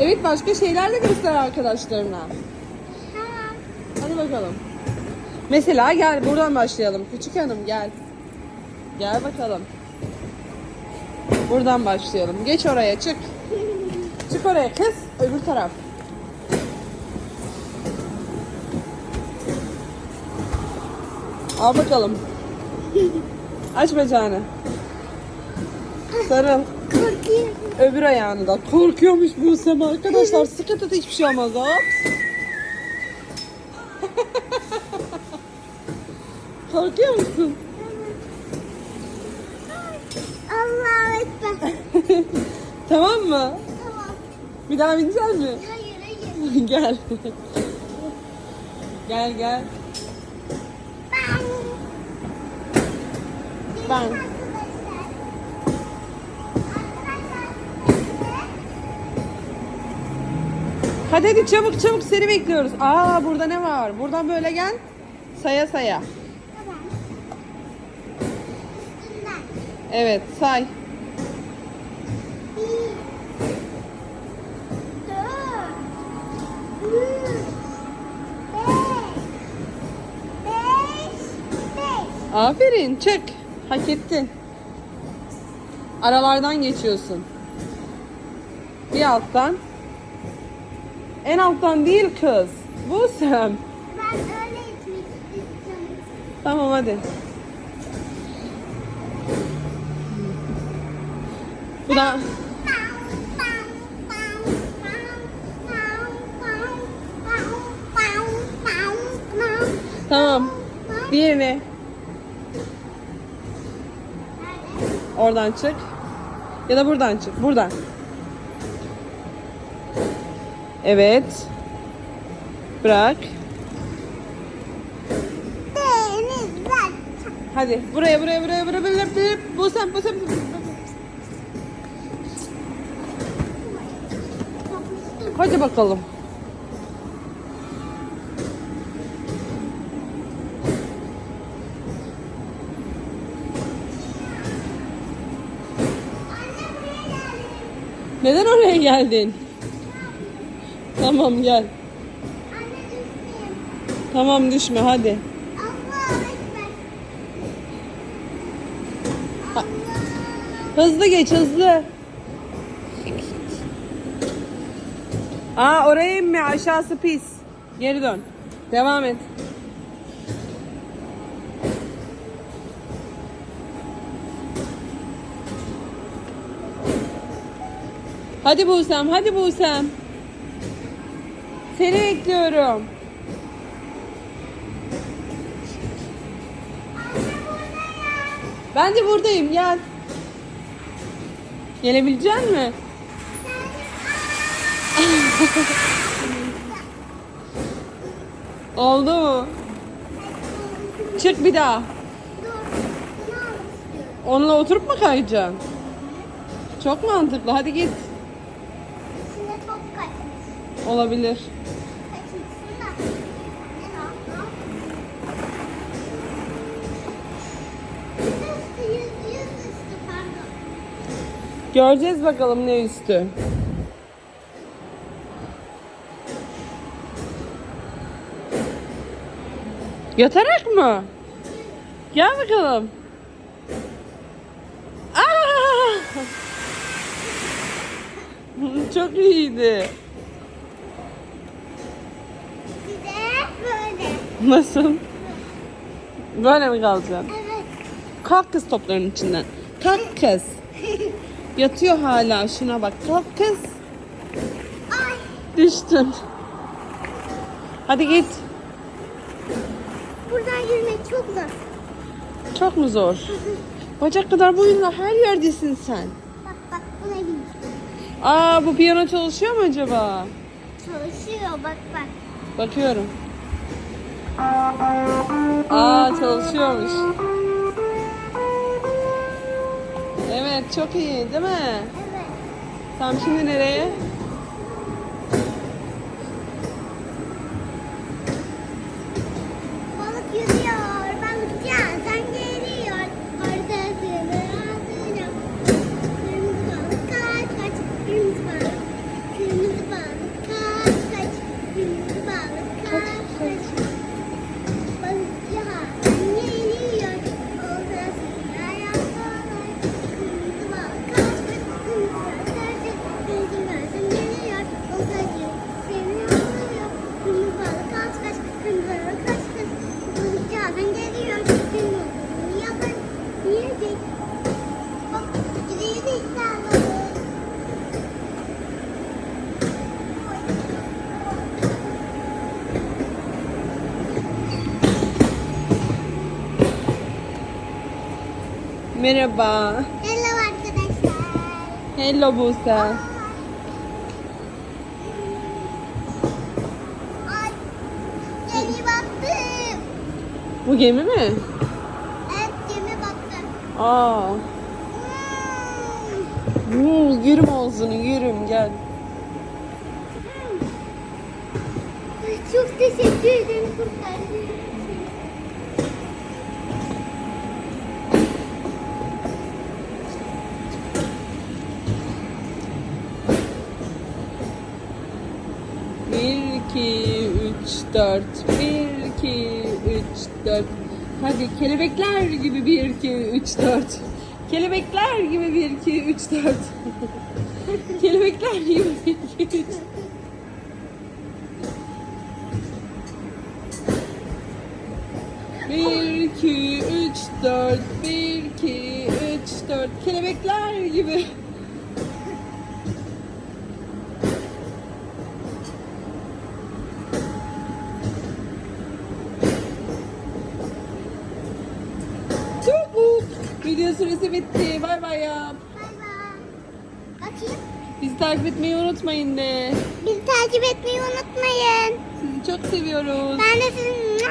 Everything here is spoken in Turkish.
Evet başka şeyler de göster arkadaşlarına. Tamam. Hadi bakalım. Mesela gel buradan başlayalım. Küçük hanım gel. Gel bakalım. Buradan başlayalım. Geç oraya çık. Çık oraya kız. Öbür taraf. Al bakalım. Aç bacağını. Sarıl. Korkuyorum. Öbür ayağını da. Korkuyormuş bu Sema arkadaşlar. Sıkı tut hiçbir şey olmaz. Hop. Korkuyor musun? Allah ekber. Tamam mı? Tamam. Bir daha binecek mi? Hayır hayır. gel. gel gel. Ben. Ben. Hadi hadi çabuk çabuk seni bekliyoruz. Aa burada ne var? Buradan böyle gel. Saya saya. Tamam. Evet say. Aferin çık. Hak ettin. Aralardan geçiyorsun. Bir alttan. En alttan değil kız. Bu sen. Ben öyle içmek istiyorum. Tamam hadi. Bu da tamam. Diğerini oradan çık. Ya da buradan çık. Buradan. Evet. Bırak. Hadi buraya buraya buraya buraya buraya buraya bu sen bu sen. Hadi bakalım. Neden oraya geldin? Tamam gel. Tamam düşme hadi. Hızlı geç hızlı. Aa oraya inme aşağısı pis. Geri dön. Devam et. Hadi Busem, hadi Busem. Seni bekliyorum. Ben de buradayım gel. Gelebilecek mi? Oldu mu? Çık bir daha. Onunla oturup mu kayacaksın? Çok mantıklı. Hadi git. Olabilir. Göreceğiz bakalım ne üstü. Yatarak mı? Gel bakalım. Aa! Çok iyiydi. Nasıl? Böyle mi kalacaksın? Kalk kız topların içinden. Kalk kız. Yatıyor hala şuna bak. Kalk kız. Düştün. Hadi git. Buradan yürümek çok zor. Çok mu zor? Bacak kadar boyunla her yerdesin sen. Bak bak buna bin. Aa bu piyano çalışıyor mu acaba? Çalışıyor bak bak. Bakıyorum. Aa çalışıyormuş. Evet çok iyi değil mi? Evet. Tamam şimdi nereye? Merhaba. Hello arkadaşlar. Hello Buse. Ay. Gemi battı. Bu gemi mi? Evet gemi battı. Aa. Hmm. Hmm, yürüm olsun yürüm gel. Ay, Çok teşekkür ederim kurtardığın için. Bir, iki, üç, dört. Bir, iki, üç, dört. Hadi kelebekler gibi bir, iki, üç, dört. Kelebekler gibi bir, iki, üç, dört. kelebekler gibi bir, iki, üç. Bir, iki, üç, dört. Bir, iki, üç, dört. Kelebekler gibi. Çabuk. Video süresi bitti. Bay bay yap. Bay bay. Bakayım. Bizi takip etmeyi unutmayın de. Bizi takip etmeyi unutmayın. Sizi çok seviyoruz. Ben de sizi...